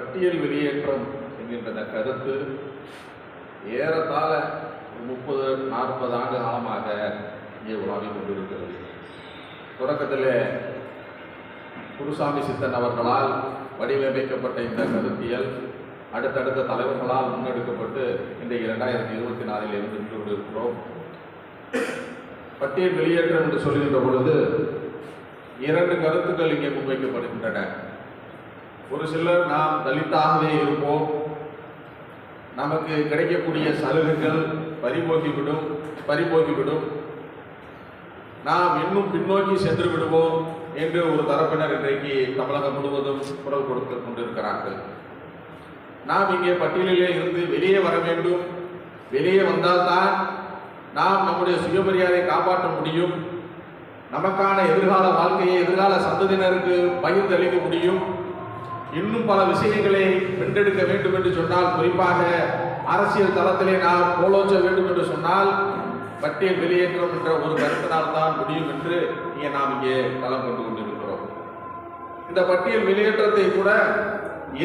பட்டியல் வெளியேற்றம் என்கின்ற இந்த கருத்து ஏறத்தாழ முப்பது நாற்பது ஆண்டு காலமாக இங்கே உலாவி கொண்டிருக்கிறது. தொடக்கத்தில் குருசாமி சித்தன் அவர்களால் வடிவமைக்கப்பட்ட இந்த கருத்தியல் அடுத்தடுத்த தலைவர்களால் முன்னெடுக்கப்பட்டு இன்றைக்கு இரண்டாயிரத்தி இருபத்தி நாலில் இருந்து நின்று கொண்டிருக்கிறோம் பட்டியல் வெளியேற்றம் என்று சொல்கின்ற பொழுது இரண்டு கருத்துக்கள் இங்கே முன்வைக்கப்படுகின்றன. ஒரு சிலர் நாம் தலித்தாகவே இருப்போம். நமக்கு கிடைக்கக்கூடிய சலுகைகள் பறிபோக்கிவிடும் பறிபோக்கிவிடும் நாம் இன்னும் பின்னோக்கி சென்று விடுவோம் என்று ஒரு தரப்பினர் இன்றைக்கு தமிழகம் முழுவதும் குரல் கொடுத்து கொண்டிருக்கிறார்கள். நாம் இங்கே பட்டியலிலே இருந்து வெளியே வர வேண்டும். வெளியே வந்தால்தான் நாம் நம்முடைய சுயமரியாதை காப்பாற்ற முடியும். நமக்கான எதிர்கால வாழ்க்கையை எதிர்கால சந்ததியினருக்கு பகிர்ந்தளிக்க முடியும். இன்னும் பல விஷயங்களை வென்றெடுக்க வேண்டும் என்று சொன்னால் குறிப்பாக அரசியல் தளத்திலே நாம் கோலோச்ச வேண்டும் என்று சொன்னால் பட்டியல் வெளியேற்றம் என்ற ஒரு கருத்தினால் தான் முடியும் என்று இங்கே நாம் இங்கே களம் கொண்டு கொண்டிருக்கிறோம். இந்த பட்டியல் வெளியேற்றத்தை கூட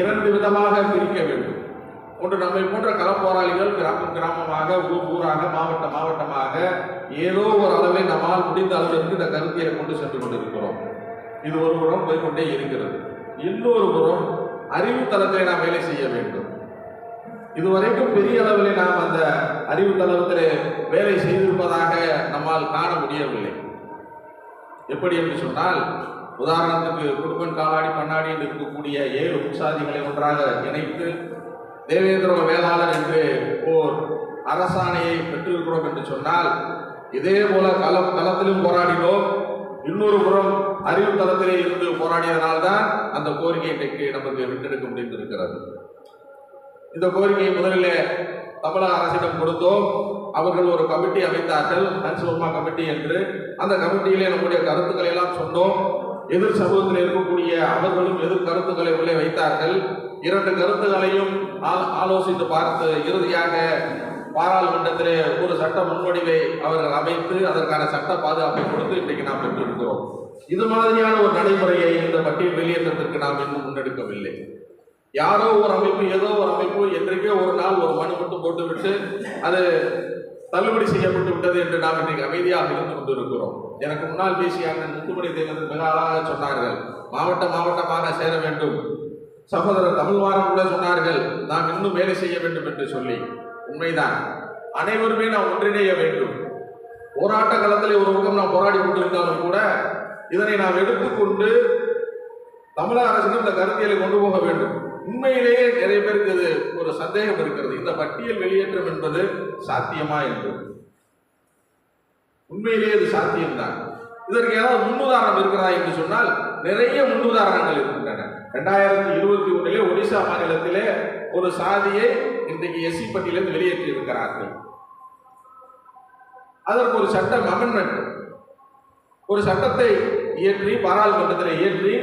இரண்டு விதமாக பிரிக்க வேண்டும். ஒன்று நம்மை போன்ற களம் போராளிகள் கிராமம் கிராமமாக ஊர் ஊராக மாவட்ட மாவட்டமாக ஏதோ ஒரு அளவில் நம்மால் முடிந்த அளவிற்கு இந்த கருத்தியை கொண்டு சென்று கொண்டிருக்கிறோம். இது ஒரு புறம் போய்கொண்டே இருக்கிறது. இன்னொரு புறம் அறிவு தளத்தை நாம் வேலை செய்ய வேண்டும். இதுவரைக்கும் பெரிய அளவில் நாம் அந்த அறிவு தளத்தில் வேலை செய்திருப்பதாக நம்மால் காண முடியவில்லை. எப்படி என்று சொன்னால் உதாரணத்துக்கு குடும்பன் காலாடி பண்ணாடி என்று இருக்கக்கூடிய ஏழு உற்சாதிகளை ஒன்றாக இணைத்து தேவேந்திர வேளாளர் என்று ஓர் அரசாணையை பெற்றிருக்கிறோம் என்று சொன்னால் இதே போல களம் களத்திலும் போராடினோம். இன்னொரு புறம் அறிவு தளத்திலே இருந்து போராடியதனால்தான் அந்த கோரிக்கை இன்றைக்கு நமக்கு விட்டெடுக்க முடிந்திருக்கிறது. இந்த கோரிக்கையை முதலில் தமிழக அரசிடம் கொடுத்தோம். அவர்கள் ஒரு கமிட்டி அமைத்தார்கள். ஹன்சுவர்மா கமிட்டி என்று. அந்த கமிட்டியிலே நம்முடைய கருத்துக்களை எல்லாம் சொன்னோம். எதிர் சமூகத்தில் இருக்கக்கூடிய அவர்களும் எதிர் கருத்துக்களை உள்ளே வைத்தார்கள். இரண்டு கருத்துக்களையும் ஆ- ஆலோசித்து பார்த்து இறுதியாக பாராளுமன்றத்திலே ஒரு சட்ட முன்வடிவை அவர்கள் அமைத்து அதற்கான சட்ட பாதுகாப்பை கொடுத்து இன்றைக்கு நாம் பெற்றிருக்கிறோம். இது மாதிரியான ஒரு நடைமுறையை இந்த பட்டியல் வெளியேற்றத்திற்கு நாம் இன்னும் முன்னெடுக்கவில்லை. யாரோ ஒரு அமைப்பு ஏதோ ஒரு அமைப்பு என்றைக்கே ஒரு நாள் ஒரு மனு மட்டும் போட்டுவிட்டு அது தள்ளுபடி செய்யப்பட்டு விட்டது என்று நாம் இன்றைக்கு அமைதியாக இருந்து கொண்டிருக்கிறோம். எனக்கு முன்னால் பேசிய அண்ணன் முத்துமணி தேவன் மிக அழகாக சொன்னார்கள் மாவட்ட மாவட்டமாக சேர வேண்டும். சகோதரர் தமிழ்வாரம் கூட சொன்னார்கள் நாம் இன்னும் வேலை செய்ய வேண்டும் என்று சொல்லி. உண்மைதான். அனைவருமே நாம் ஒன்றிணைய வேண்டும். போராட்ட களத்தில் ஒரு பக்கம் நாம் போராடி கொண்டிருந்தாலும் கூட இதனை நாம் எடுத்துக்கொண்டு தமிழக அரசிடம் இந்த கருத்தியலை கொண்டு போக வேண்டும். உண்மையிலேயே நிறைய பேருக்கு இது ஒரு சந்தேகம் இருக்கிறது. இந்த பட்டியல் வெளியேற்றம் என்பது சாத்தியமா என்று. உண்மையிலேயே இது சாத்தியம்தான். இதற்கு ஏதாவது முன்னுதாரணம் இருக்கிறதா என்று சொன்னால் நிறைய முன்னுதாரணங்கள் இருக்கின்றன. ரெண்டாயிரத்தி இருபத்தி ஒன்றிலே ஒடிசா மாநிலத்திலே ஒரு சாதியை இன்றைக்கு எஸ்சி பட்டியலிருந்து வெளியேற்றி இருக்கிறார்கள் அதற்கு ஒரு சட்டம் அமெண்ட்மெண்ட் ஒரு சட்டத்தை இயற்றி பாராளுமன்றத்தில் இயற்றி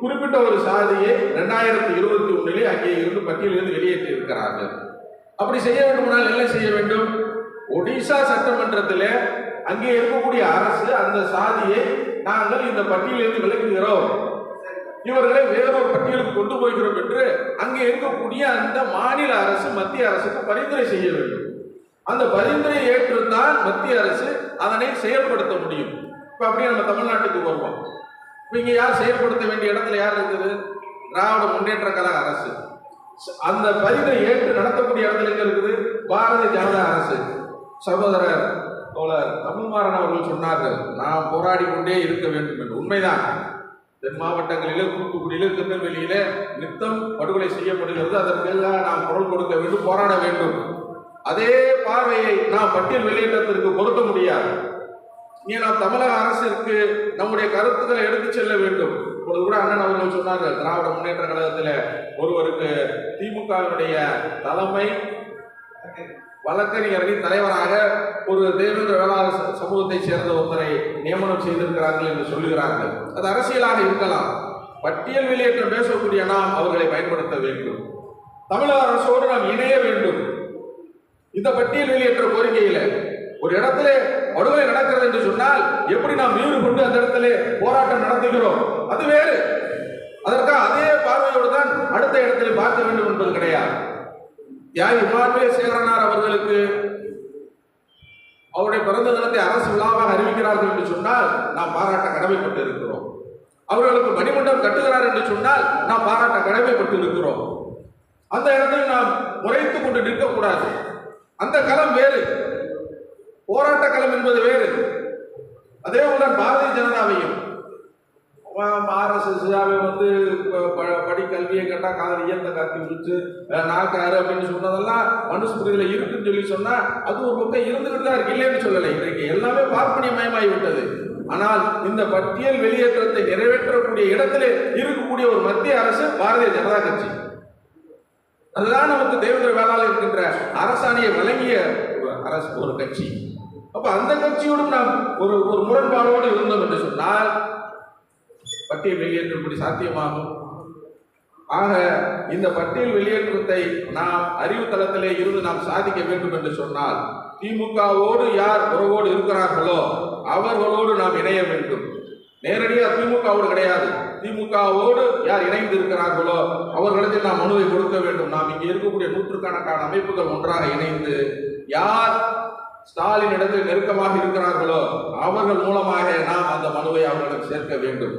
குறிப்பிட்ட ஒரு சாதியை ரெண்டாயிரத்தி இருபத்தி ஒன்றிலே அங்கே இருந்து பட்டியலிருந்து வெளியேற்றி இருக்கிறார்கள் அப்படி செய்ய வேண்டுமானால் என்ன செய்ய வேண்டும்? ஒடிசா சட்டமன்றத்தில் அங்கே இருக்கக்கூடிய அரசு அந்த சாதியை நாங்கள் இந்த பட்டியலிருந்து விலக்குகிறோம். இவர்களை வேறொரு பட்டியலுக்கு கொண்டு போகிறோம் என்று அங்கே இருக்கக்கூடிய அந்த மாநில அரசு மத்திய அரசுக்கு பரிந்துரை செய்ய வேண்டும். அந்த பரிந்துரையை ஏற்றிருந்தால் மத்திய அரசு அதனை செயல்படுத்த முடியும். இப்போ அப்படியே நம்ம தமிழ்நாட்டுக்கு வருவோம். இப்போ இங்கே யார் செயல்படுத்த வேண்டிய இடத்துல யார் இருக்குது? திராவிட முன்னேற்ற கழக அரசு. அந்த பதிவை ஏற்று நடத்தக்கூடிய இடத்துல எங்க இருக்குது? பாரதிய ஜனதா அரசு. சகோதரர் தோழர் தமிழ்மாறன் அவர்கள் சொன்னார்கள் நாம் போராடி கொண்டே இருக்க வேண்டும் என்று. உண்மைதான். தென் மாவட்டங்களிலே தூத்துக்குடியிலே திருநெல்வேலியிலே நித்தம் படுகொலை செய்யப்படுகிறது. அதற்கெல்லாம் நாம் குரல் கொடுக்க வேண்டும் போராட வேண்டும். அதே பார்வையை நாம் பட்டியல் வெளியேற்றத்திற்கு பொருத்த முடியாது. இங்கே நாம் தமிழக அரசிற்கு நம்முடைய கருத்துக்களை எடுத்து செல்ல வேண்டும். இப்பொழுது கூட அண்ணன் அவர்கள் சொன்னார்கள் திராவிட முன்னேற்ற கழகத்தில் ஒருவருக்கு திமுகவினுடைய தலைமை வழக்கறிஞர்களின் தலைவராக ஒரு தேவேந்திர வேளாளர் சமூகத்தை சேர்ந்த ஒருத்தரை நியமனம் செய்திருக்கிறார்கள் என்று சொல்லுகிறார்கள். அது அரசியலாக இருக்கலாம். பட்டியல் வெளியேற்றம் பேசக்கூடிய நாம் அவர்களை பயன்படுத்த வேண்டும். தமிழக அரசோடு நாம் இணைய வேண்டும். இந்த பட்டியல் வெளியேற்ற கோரிக்கையில் ஒரு இடத்துல படுகொலை நடக்கிறது என்று சொன்னால் எப்படி நாம் வீடு கொண்டு அந்த இடத்துல போராட்டம் நடத்துகிறோம்? அது வேறு. அதற்காக அதே பார்வையோடு தான் அடுத்த இடத்தில் பார்க்க வேண்டும் என்பது கிடையாது. யார் இமானுவே சேகரனார் அவர்களுக்கு அவருடைய பிறந்த தினத்தை அரசு விழாவாக அறிவிக்கிறார்கள் என்று சொன்னால் நாம் பாராட்ட கடமைப்பட்டு இருக்கிறோம் அவர்களுக்கு மணிமண்டபம் கட்டுகிறார் என்று சொன்னால் நாம் பாராட்ட கடமைப்பட்டு இருக்கிறோம் அந்த இடத்தில் நாம் முறைத்துக் கொண்டு நிற்கக்கூடாது. அந்த களம் வேறு. போராட்ட களம் என்பது வேறு. அதே போல பாரதிய ஜனதாவையும். ஆர்எஸ்எஸ் வந்து ப- படி கல்வியை கேட்டால் காதல் இயந்த காத்தி விழிச்சு நாக்காரு அப்படின்னு சொன்னதெல்லாம் மனுஸ்மிருதியில் இருக்குன்னு சொல்லி சொன்னா அது ஒரு பக்கம் இருந்துகிட்டு தான் இருக்கு. இல்லைன்னு சொல்லலை. இன்றைக்கு எல்லாமே பார்ப்பனியமயமாகி விட்டது ஆனால் இந்த பட்டியல் வெளியேற்றத்தை நிறைவேற்றக்கூடிய இடத்திலே இருக்கக்கூடிய ஒரு மத்திய அரசு பாரதிய ஜனதா கட்சி. அதுதான் நமக்கு தேவேந்திர வேளாளர் இருக்கின்ற அரசாணையை வழங்கிய ஒரு அரசு ஒரு கட்சி. அப்ப அந்த கட்சியோடும் நாம் ஒரு ஒரு முரண்பாடோடு இருந்தோம் என்று சொன்னால் பட்டியல் வெளியேற்றப்படி சாத்தியமாகும். ஆக இந்த பட்டியல் வெளியேற்றத்தை நாம் அறிவு தளத்திலே இருந்து நாம் சாதிக்க வேண்டும் என்று சொன்னால் திமுகவோடு யார் உறவோடு இருக்கிறார்களோ அவர்களோடு நாம் இணைய வேண்டும். நேரடியாக திமுகவோடு கிடையாது. திமுகவோடு யார் இணைந்து இருக்கிறார்களோ அவர்களிடத்தில் நாம் மனுவை கொடுக்க வேண்டும். நாம் இங்கே இருக்கக்கூடிய நூற்றுக்கணக்கான அமைப்புகள் ஒன்றாக இணைந்து யார் ஸ்டாலின் இடத்தில் நெருக்கமாக இருக்கிறார்களோ அவர்கள் மூலமாக நாம் அந்த மனுவை அவர்களிடம் சேர்க்க வேண்டும்.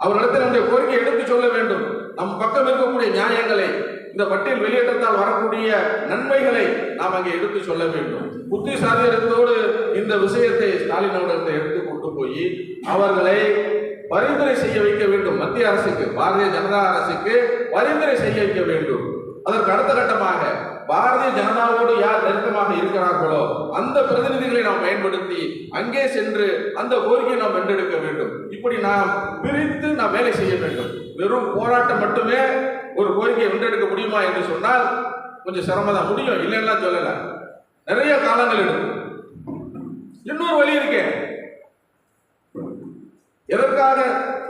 அவர்களிடத்தில் நம்முடைய கோரிக்கை எடுத்து சொல்ல வேண்டும். நம் பக்கம் இருக்கக்கூடிய நியாயங்களை இந்த பட்டியல் வெளியேற்றத்தால் வரக்கூடிய நன்மைகளை நாம் அங்கே எடுத்து சொல்ல வேண்டும். புத்திசாலியத்தோடு இந்த விஷயத்தை ஸ்டாலின் அவர்களிடத்தை எடுத்து கொண்டு போய் அவர்களை பரிந்துரை செய்ய வைக்க வேண்டும். மத்திய அரசுக்கு பாரதிய ஜனதா அரசுக்கு பரிந்துரை செய்ய வைக்க வேண்டும். அதற்கு அடுத்த கட்டமாக பாரதிய ஜனதாவோடு யார் நெருக்கமாக இருக்கிறார்களோ அந்த பிரதிநிதிகளை நாம் பயன்படுத்தி அங்கே சென்று அந்த கோரிக்கையை நாம் வென்றெடுக்க வேண்டும். இப்படி நாம் பிரித்து நாம் வேலை செய்ய வேண்டும். வெறும் போராட்டம் மட்டுமே ஒரு கோரிக்கையை வென்றெடுக்க முடியுமா என்று சொன்னால் கொஞ்சம் சிரமதான் முடியும். இல்லைன்னா சொல்லல. நிறைய காலங்கள் எடுக்கும். இன்னொரு வழி இருக்கேன் எதற்காக?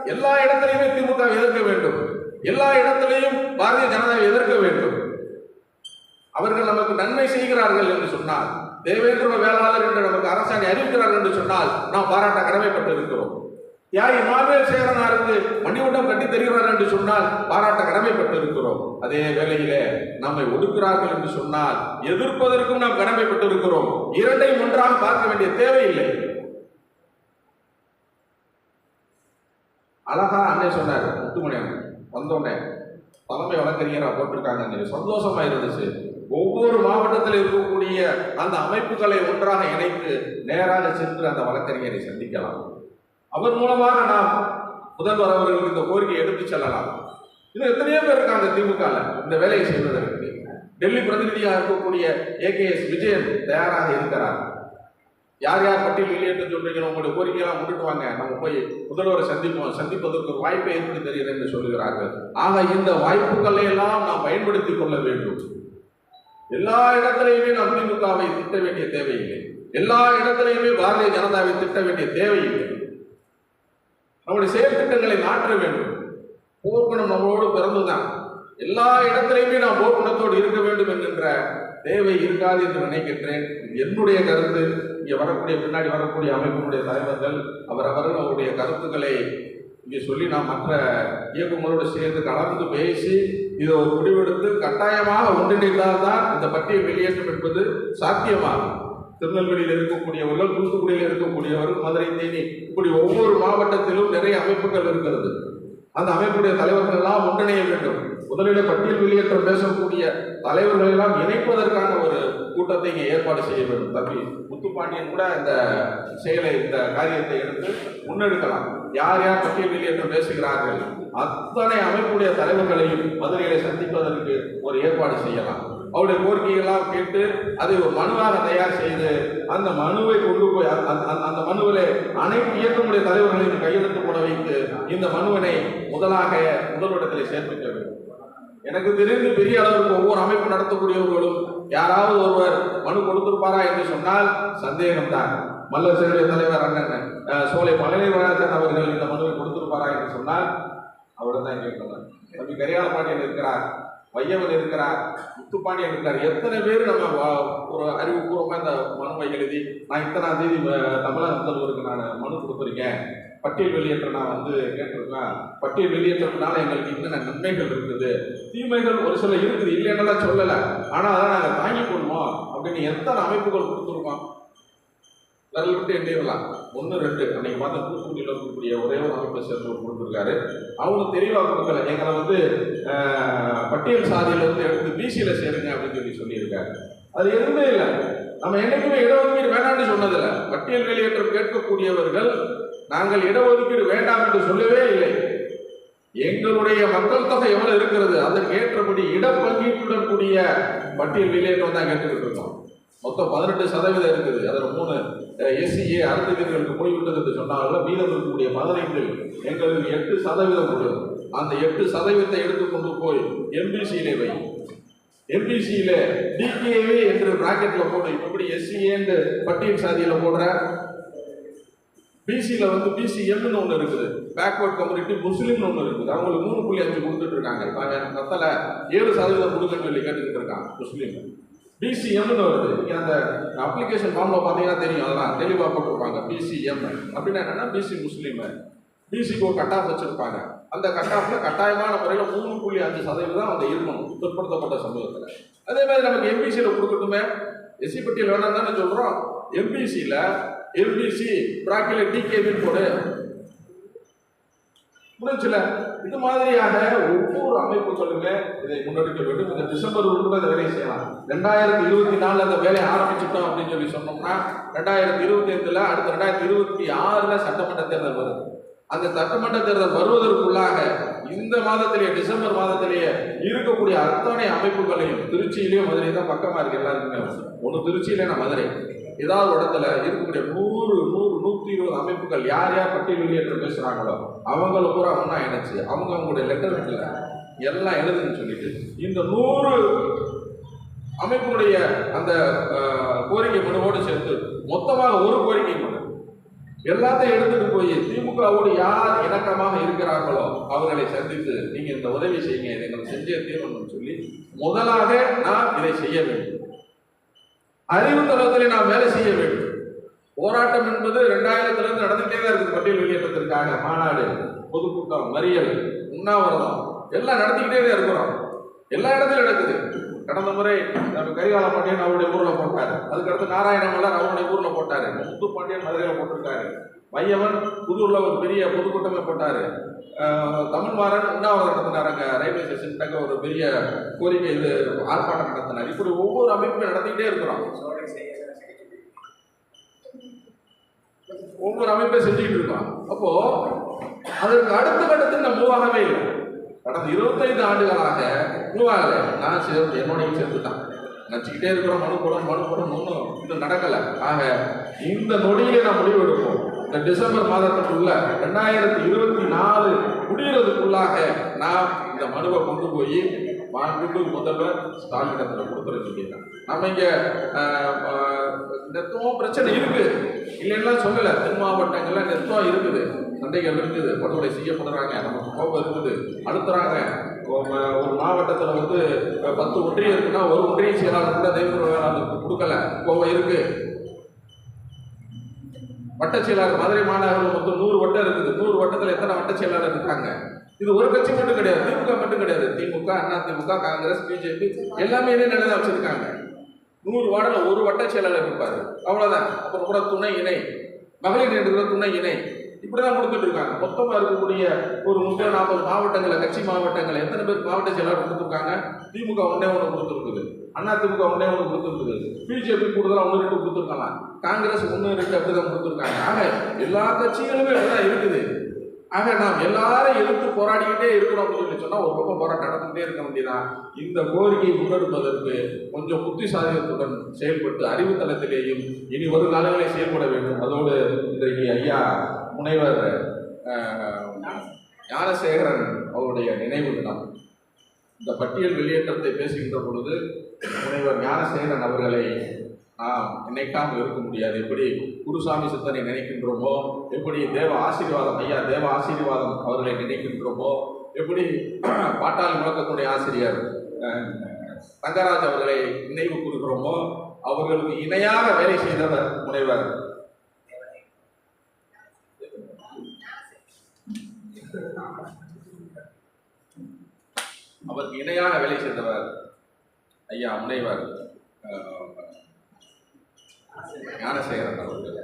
எல்லா இடத்திலையுமே திமுக எதிர்க்க வேண்டும். எல்லா இடத்திலையும் பாரதிய ஜனதாவை எதிர்க்க வேண்டும். அவர்கள் நமக்கு நன்மை செய்கிறார்கள் என்று சொன்னால் தேவேந்திர வேளாளர் என்று நமக்கு அரசாங்க அறிவிக்கிறார்கள் என்று சொன்னால் நாம் பாராட்ட கடமைப்பட்டு இருக்கிறோம் யார் இமானுவேல் சேகரனாருக்கு மணிமண்டம் கட்டி தெரிகிறார் என்று சொன்னால் பாராட்ட கடமைப்பட்டு இருக்கிறோம் அதே வேளையிலே நம்மை ஒடுக்கிறார்கள் என்று சொன்னால் எதிர்ப்பதற்கும் நாம் கடமைப்பட்டு இருக்கிறோம் ஒன்றாக பார்க்க வேண்டிய தேவையில்லை. அழகா அண்ணே சொன்னார் முத்துமணி அண்ணன் வந்தோடனே தலைமை வழக்கறிஞராக போட்டிருக்காங்க சந்தோஷமா இருந்துச்சு ஒவ்வொரு மாவட்டத்தில் இருக்கக்கூடிய அந்த அமைப்புகளை ஒன்றாக இணைத்து நேராக சென்று அந்த வழக்கறிஞரை சந்திக்கலாம். அவர் மூலமாக நாம் முதல்வர் அவர்களுக்கு இந்த கோரிக்கையை எடுத்து செல்லலாம். இன்னும் எத்தனையோ பேர் இருக்காங்க திமுக இந்த வேலையை செய்வதற்கு. டெல்லி பிரதிநிதியாக இருக்கக்கூடிய ஏகேஎஸ் விஜயன் தயாராக இருக்கிறார். யார் யார் பட்டியல் வெளியேற்ற சொல்றீங்களோ உங்களுடைய கோரிக்கையெல்லாம் முன்னிட்டு வாங்க. நம்ம போய் முதல்வரை சந்திப்போம். சந்திப்பதற்கு ஒரு வாய்ப்பை ஏற்படுத்தி தெரியுது என்று சொல்லுகிறார்கள். ஆக இந்த வாய்ப்புகளை எல்லாம் நாம் பயன்படுத்திக் கொள்ள வேண்டும். எல்லா இடத்திலையுமே நாம் திமுகவை திட்ட வேண்டிய தேவையில்லை. எல்லா இடத்திலையுமே பாரதிய ஜனதாவை திட்ட வேண்டிய தேவையில்லை. நம்முடைய செயல் திட்டங்களை மாற்ற வேண்டும். போர்க்குணம் நம்மளோடு பிறந்துதான். எல்லா இடத்திலையுமே நாம் போர்க்குணத்தோடு இருக்க வேண்டும் என்கின்ற தேவை இருக்காது என்று நினைக்கின்றேன். என்னுடைய கருத்து. இங்கே வரக்கூடிய பின்னாடி வரக்கூடிய அமைப்பினுடைய தலைவர்கள் அவரவர்கள் அவருடைய கருத்துக்களை இங்கே சொல்லி நாம் மற்ற இயக்கங்களோடு சேர்ந்து கலந்து பேசி இதை ஒரு முடிவெடுத்து கட்டாயமாக ஒன்றிணைந்தால் தான் இந்த பட்டியல் வெளியேற்றம் என்பது சாத்தியமாகும். திருநெல்வேலியில் இருக்கக்கூடியவர்கள் தூத்துக்குடியில் இருக்கக்கூடியவர்கள் மதுரை தேனி இப்படி ஒவ்வொரு மாவட்டத்திலும் நிறைய அமைப்புகள் இருக்கிறது. அந்த அமைப்புடைய தலைவர்கள் எல்லாம் ஒன்றிணைய வேண்டும். முதலிட பட்டியல் வெளியேற்றம் பேசக்கூடிய தலைவர்கள் எல்லாம் இணைப்பதற்கான ஒரு கூட்டத்தை இங்கே ஏற்பாடு செய்ய வேண்டும். தம்பி முத்துப்பாண்டியன் கூட இந்த செயலை இந்த காரியத்தை எடுத்து முன்னெடுக்கலாம். யார் யார் பட்டியல் வெளியேற்றம் பேசுகிறார்கள்? அத்தனை அமைப்புடைய தலைவர்களையும் மதுரையில சந்திப்பதற்கு ஒரு ஏற்பாடு செய்யலாம். அவருடைய கோரிக்கைகளாக கேட்டு அதை ஒரு மனுவாக தயார் செய்து அந்த மனுவை கொண்டு போய் அந்த- அந்த- அந்த மனுவிலே அனைத்து இயக்கமுடைய தலைவர்களையும் கையெழுத்து போட வைத்து இந்த மனுவினை முதலாக முதலிடத்தில் சேர்ப்பிக்க வேண்டும். எனக்கு தெரிந்து பெரிய அளவுக்கு ஒவ்வொரு அமைப்பு நடத்தக்கூடியவர்களும் யாராவது ஒருவர் மனு கொடுத்திருப்பாரா என்று சொன்னால் சந்தேகம்தான். மல்லர் தலைவர் அண்ணன் சோலை சோலை பழனிவராஜன் அவர்கள் இந்த மனுவை கொடுத்திருப்பாரா என்று சொன்னால் அவரை தான் கேட்கலாம். தம்பி கரியாள பாண்டியன் இருக்கிறார் வையவன் இருக்கிறார் முத்துப்பாண்டியன் இருக்கிறார். எத்தனை பேர் நம்ம ஒரு அறிவுபூர்வமாக இந்த மனுவை எழுதி நான் இத்தனாம் தேதி தமிழக முதல்வருக்கு நான் மனு கொடுத்துருக்கேன். பட்டியல் வெளியேற்ற நான் வந்து கேட்டிருக்கேன். பட்டியல் வெளியேற்றத்தினால எங்களுக்கு என்னென்ன நன்மைகள் இருக்குது? தீமைகள் ஒரு சில இருக்குது இல்லைன்னா சொல்லலை. ஆனால் அதை நாங்கள் தாங்கி கொள்வோம் அப்படின்னு எத்தனை அமைப்புகள் கொடுத்துருக்கோம்? அதில் விட்டு எண்ணிடலாம். ஒன்று ரெண்டு. அன்னைக்கு பார்த்த தூத்துக்குடியில் இருக்கக்கூடிய ஒரே ஒரு அமைப்பை சேர்ந்து கொடுத்துருக்காரு. அவங்க தெளிவாக கொடுக்கல. எங்களை வந்து பட்டியல் சாதியில் வந்து எடுத்து பிசியில் சேருங்க அப்படின்னு சொல்லி சொல்லியிருக்காரு. அது எதுவுமே இல்லை. நம்ம என்னைக்குமே இடஒதுக்கீடு வேண்டாம்னு சொன்னதில்லை. பட்டியல் வெளியேற்றம் கேட்கக்கூடியவர்கள் நாங்கள் இடஒதுக்கீடு வேண்டாம் என்று சொல்லவே இல்லை. எங்களுடைய மக்கள் தொகை எவ்வளவு இருக்கிறது? அதற்கு ஏற்றபடி இடப்பங்கீட்டுடன் கூடிய பட்டியல் வெளியேற்றம் தான் கேட்டுக்கிட்டு இருக்கோம். மொத்தம் பதினெட்டு சதவீதம் இருக்குது. அதில் மூணு எஸ்சிஏ அருந்ததிர்களுக்கு போய்விட்டது என்று சொன்னாலும் மீதம் இருக்கக்கூடிய பதினைந்தில் எங்களுக்கு எட்டு சதவீதம் உள்ளது அந்த எட்டு சதவீதத்தை எடுத்துக்கொண்டு போய் எம்பிசியிலே வை. எம்பிசியில டிகேவி என்று பிராக்கெட்ல போட்டு இப்படி எஸ்சிஏன்னு பட்டியல் சாதியில போடுற? பிசியில வந்து பிசிஎம்னு ஒன்று இருக்குது. பேக்வர்ட் கம்யூனிட்டி முஸ்லீம்னு ஒன்று இருக்குது. அவங்களுக்கு மூணு புள்ளி அஞ்சு கொடுத்துட்டு இருக்காங்க. நாங்கள் கத்தலை ஏழு சதவீதம் கொடுக்கன்னு சொல்லி கேட்டுக்கிட்டு இருக்காங்க. முஸ்லீம் பிசிஎம்னு வருது. நீங்க அந்த அப்ளிகேஷன் ஃபார்மில் பார்த்தீங்கன்னா தெரியும். அதெல்லாம் தெளிவாக போட்டிருப்பாங்க. பிசிஎம் அப்படின்னா என்னென்னா பிசி முஸ்லீம். பிசிக்கு ஒரு கட் ஆஃப் வச்சுருப்பாங்க. அந்த கட் ஆஃபில் கட்டாயமான முறையில் மூணு புள்ளி அஞ்சு சதவீதம் தான் அவங்க இருக்கணும். பிற்படுத்தப்பட்ட சமூகத்தில். அதே மாதிரி நமக்கு எம்பிசியில் கொடுக்கட்டுமே? எஸ்சி பட்டியல் வேணாம் தானே சொல்கிறோம் எம்பிசியில் எம்பிசி பிராக்கில டிகேபின்னு போடு. முடிஞ்சுல இது மாதிரியாக ஒவ்வொரு அமைப்புகளுமே இதை முன்னெடுக்க வேண்டும். இந்த டிசம்பர் உள்ள இந்த வேலையை செய்யலாம். ரெண்டாயிரத்தி இருபத்தி நாலில் அந்த வேலையை ஆரம்பிச்சுட்டோம் அப்படின்னு சொல்லி சொன்னோம்னா ரெண்டாயிரத்தி இருபத்தி ஐந்துல அடுத்த ரெண்டாயிரத்தி இருபத்தி ஆறுல சட்டமன்ற தேர்தல் வருது. அந்த சட்டமன்ற தேர்தல் வருவதற்குள்ளாக இந்த மாதத்திலேயே டிசம்பர் மாதத்திலேயே இருக்கக்கூடிய அத்தனை அமைப்புகளையும் திருச்சியிலேயும் மதுரை தான் பக்கமா இருக்கு எல்லாருக்குமே. ஒன்று திருச்சியில நான் மதுரை. ஏதாவது ஒரு இடத்துல இருக்கக்கூடிய நூறு நூறு நூறு நூற்றி இருபது அமைப்புகள் யார் யார் பட்டியல் வெளியேற்ற பேசுகிறாங்களோ அவங்கள பூரா ஒன்றா இணைச்சு அவங்க அவங்களுடைய லெட்டர் எல்லாம் எழுதுன்னு சொல்லிட்டு இந்த நூறு அமைப்புடைய அந்த கோரிக்கை மனுவோடு சேர்த்து மொத்தமாக ஒரு கோரிக்கை மனு. எல்லாத்தையும் எடுத்துட்டு போய் திமுகவோடு யார் இணக்கமாக இருக்கிறார்களோ அவர்களை சந்தித்து நீங்க இந்த உதவி செய்யுங்க இதை எங்களுக்கு செஞ்சே தீரணும்னு சொல்லி முதலாக நாம் இதை செய்ய வேண்டும். அறிவு தளத்திலே நாம் வேலை செய்ய வேண்டும். போராட்டம் என்பது ரெண்டாயிரத்துல நடந்துகிட்டே நடந்துட்டே தான் இருக்குது பட்டியல் வெளியேற்றத்திற்காக. மாநாடு பொதுக்கூட்டம் மறியல் உண்ணாவிரதம் எல்லாம் நடத்திக்கிட்டே தான் இருக்கிறோம். எல்லா இடத்துலையும் நடக்குது. கடந்த முறை நம்ம கரிகால பாண்டியன் அவருடைய ஊரில் போட்டார். அதுக்கடுத்து நாராயண மலர் அவருடைய ஊரில் போட்டாரு. முத்து பாண்டியன் மதுரையில் போட்டிருக்காரு. மையவன் புதூரில் ஒரு பெரிய பொதுக்கூட்டமே போட்டார். தமிழ்மாறன் உண்ணாவிரதம் அங்கே ரயில்வே ஸ்டேஷன் ஒரு பெரிய கோரிக்கை இது ஆர்ப்பாட்டம் நடத்தினார். இப்படி ஒவ்வொரு அமைப்பும் நடத்திக்கிட்டே இருக்கிறோம். ஒவ்வொரு அமைப்பை செஞ்சுக்கிட்டு இருக்கோம். அப்போ அதற்கு அடுத்த கட்டத்தில் நம்ம மூவாகவே இல்லை. கடந்த இருபத்தைந்து ஆண்டுகளாக மூவாகல நான் சேர்ந்து என்னோடையும் தான் நினச்சிக்கிட்டே இருக்கிறோம் மனு போடும் மனு போடும் ஒன்றும் இன்னும் நடக்கலை. ஆக இந்த நொடியிலே நான் முடிவு எடுப்போம். இந்த டிசம்பர் மாதத்துக்குள்ள ரெண்டாயிரத்தி இருபத்தி நாலு முடிகிறதுக்குள்ளாக நான் இந்த மனுவை கொண்டு போய் மாண்புக்கு முதல்ல ஸ்டாலினிடத்தில் கொடுத்துட சொல்லியிருக்காங்க. நம்ம இங்க ஆஹ், நெத்தம் பிரச்சனை இருக்கு. இல்லைன்னா சொல்லல தென் மாவட்டங்கள்ல நெத்தம் இருக்குது. சண்டைகள் இருக்குது படுகொலை செய்யப்படுறாங்க நமக்கு கோபம் இருக்குது அழுத்துறாங்க. ஒரு மாவட்டத்தில் வந்து பத்து ஒன்றியம் இருக்குன்னா ஒரு ஒன்றிய செயலாளர் கூட தெய்வம் கொடுக்கல கோபம் இருக்கு. வட்ட செயலாளர் மதுரை மாநகரம் மொத்தம் நூறு வட்டம் இருக்குது. நூறு வட்டத்தில் எத்தனை வட்ட செயலாளர் இருக்காங்க? இது ஒரு கட்சி மட்டும் கிடையாது திமுக மட்டும் கிடையாது. திமுக அண்ணா திமுக காங்கிரஸ் பிஜேபி எல்லாமே என்ன நிலை வச்சிருக்காங்க. நூறு வார்டில் ஒரு வட்ட செயலாளர் இருப்பாரு. அவ்வளோதான் அப்புறம் கூட துணை இணை மகளிர் இருக்கிற துணை இணை. இப்படி தான் கொடுத்துட்டு இருக்காங்க. மொத்தமாக இருக்கக்கூடிய ஒரு முப்பது நாற்பது மாவட்டங்களை கட்சி மாவட்டங்களை எத்தனை பேர் மாவட்ட செயலாளர் கொடுத்துருக்காங்க? திமுக ஒன்றே ஒன்று கொடுத்துருக்குது. அண்ணா திமுக ஒன்றே ஒன்று கொடுத்துருக்குது. பிஜேபி கூடுதலாக ஒன்று ரெண்டு கொடுத்துருக்காங்க காங்கிரஸ் ஒன்று ரெண்டு அப்படிதான் கொடுத்துருக்காங்க. ஆக எல்லா கட்சிகளுமே அப்படிதான் இருக்குது. ஆக நாம் எல்லாரும் எதிர்த்து போராடிக்கிட்டே இருக்கிறோம் அப்படின்னு சொல்லி சொன்னால் ஒரு பக்கம் போராட்டம் நடந்துகிட்டே இருக்க வேண்டியதான் இந்த கோரிக்கையை முன்னெடுப்பதற்கு கொஞ்சம் புத்திசாலியத்துடன் செயல்பட்டு அறிவுத்தளத்திலேயும் இனி வரும் காலங்களில் செயல்பட வேண்டும். அதோடு இன்றைக்கு ஐயா முனைவர் ஞானசேகரன் அவருடைய நினைவு தினம். இந்த பட்டியல் வெளியேற்றத்தை பேசுகின்ற பொழுது முனைவர் ஞானசேகரன் அவர்களை நாம் நினைக்காமல் இருக்க முடியாது? எப்படி குருசாமி சித்தனை நினைக்கின்றோமோ? எப்படி தேவ ஆசீர்வாதம் ஐயா தேவ ஆசீர்வாதம் அவர்களை நினைக்கின்றோமோ? எப்படி பாட்டாளி முழக்கக்கூடிய ஆசிரியர் தங்கராஜ் அவர்களை நினைவு கூறுகிறோமோ? அவர்களுக்கு இணையாக வேலை செய்தவர் முனைவர். அவருக்கு இணையாக வேலை செய்தவர் ஐயா முனைவர் ஞானசேகரன் அவர்கள்.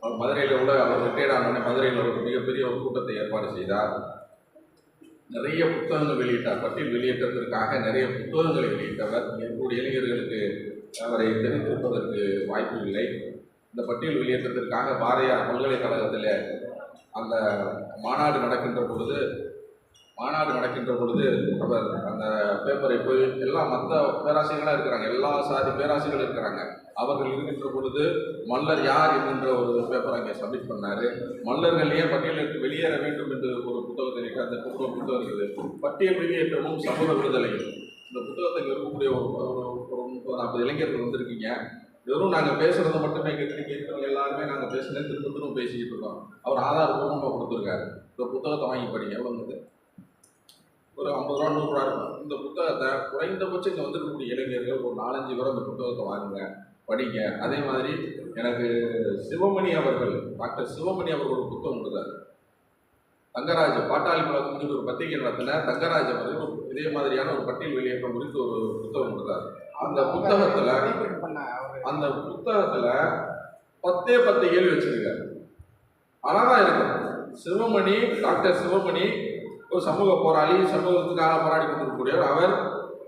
அவர் மதுரையில் கூட அவர் ரிட்டையர்ட் ஆனோடனே மதுரையில் ஒரு மிகப்பெரிய ஒரு கூட்டத்தை ஏற்பாடு செய்தார். நிறைய புத்தகங்கள் வெளியிட்டார். பட்டியல் வெளியேற்றத்திற்காக நிறைய புத்தகங்களை வெளியிட்டவர். எங்களுடைய இளைஞர்களுக்கு அவரை தெரிந்திருப்பதற்கு வாய்ப்பு இல்லை. இந்த பட்டியல் வெளியேற்றத்திற்காக பாரதியார் பல்கலைக்கழகத்தில் அந்த மாநாடு நடக்கின்ற பொழுது மாநாடு நடக்கின்ற பொழுது அவர் அந்த பேப்பரை போய் எல்லா மற்ற பேராசிரியர்களாக இருக்கிறாங்க. எல்லா சாதி பேராசிரியர்களும் இருக்கிறாங்க. அவர்கள் இருக்கின்ற பொழுது மல்லர் யார் என்கின்ற ஒரு பேப்பர் அங்கே சப்மிட் பண்ணார். மல்லர்கள் ஏன் பட்டியலிட்டு வெளியேற வேண்டும் என்று ஒரு புத்தகத்தை இருக்கு. அந்த புத்தகம் புத்தகம் இருக்குது? பட்டியல் வெளியேற்றமும் சமூக விடுதலையும். இந்த புத்தகத்தை இருக்கக்கூடிய ஒரு ஒரு முப்பது நாற்பது இளைஞர்கள் வந்திருக்கீங்க. வெறும் நாங்கள் பேசுகிறத மட்டுமே கேட்டு கேட்கறவங்க எல்லாருமே நாங்கள் பேசுனேன் திரும்ப திரும்ப பேசிக்கிட்டு இருக்கோம். அவர் ஆதாரபூர்வமாக கொடுத்துருக்காரு. இந்த புத்தகத்தை வாங்கி படிங்க. எவ்வளோ ஒரு ஐம்பது ரூபா நூறுரூவா இருக்கும். இந்த புத்தகத்தை குறைந்தபட்சம் இங்கே வந்திருக்கக்கூடிய இளைஞர்கள் ஒரு நாலஞ்சு பேரும் இந்த புத்தகத்தை வாங்குங்க. படிங்க. அதே மாதிரி எனக்கு சிவமணி அவர்கள் டாக்டர் சிவமணி அவர்கள் ஒரு புத்தகம் கொடுத்தாரு தங்கராஜ் பாட்டாளி பழக்கம் குறித்து ஒரு பத்திரிகை நடத்தின தங்கராஜ் அவர்கள் ஒரு இதே மாதிரியான ஒரு பட்டியல் வெளியேற்றம் குறித்து ஒரு புத்தகம் கொடுத்தாரு அந்த புத்தகத்துல அந்த புத்தகத்துல பத்தே பத்து கேள்வி வச்சிருக்காரு. அழகா இருக்கு சிவமணி டாக்டர் சிவமணி ஒரு சமூக போராளி சமூகத்துக்காக போராடி கொண்டிருக்கக்கூடியவர். அவர்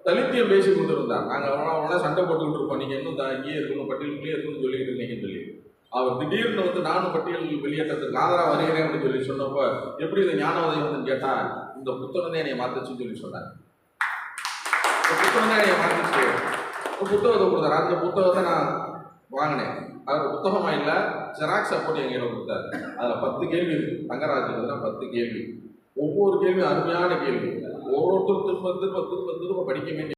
தலித்தியம் பேசி கொடுத்துருந்தார் நாங்கள் அவனா அவனா சண்டை போட்டுக்கிட்டு இருப்போம். நீங்கள் இன்னும் தான் இங்கேயே இருக்கணும் பட்டியலுக்குள்ளேயே இருக்கணும்னு சொல்லிட்டு இருந்தீங்கன்னு சொல்லி. அவர் திடீர்னு வந்து நானும் பட்டியல் வெளியேற்றத்துக்கு ஆதரவாக வருகிறேன் அப்படின்னு சொல்லி சொன்னப்போ எப்படி இந்த ஞான வந்து கேட்டால் இந்த புத்தகம் என்னை மாத்துச்சுன்னு சொல்லி சொன்னார். இந்த புத்தகம் தான் என்னை மாத்துச்சு. ஒரு புத்தகத்தை கொடுத்தாரு. அந்த புத்தகத்தை நான் வாங்கினேன். அவர் புத்தகமாக இல்லை ஜெராக்ஸ் அப்படி என் கொடுத்தார் கொடுத்தாரு. அதில் பத்து கேள்வி இருக்கு. தங்கராஜ் பத்து கேள்வி. ஒவ்வொரு கேள்வியும் அருமையான கேள்வி. ஒவ்வொருத்தரும் திரும்ப திரும்ப திரும்ப திரும்ப படிக்க வேண்டிய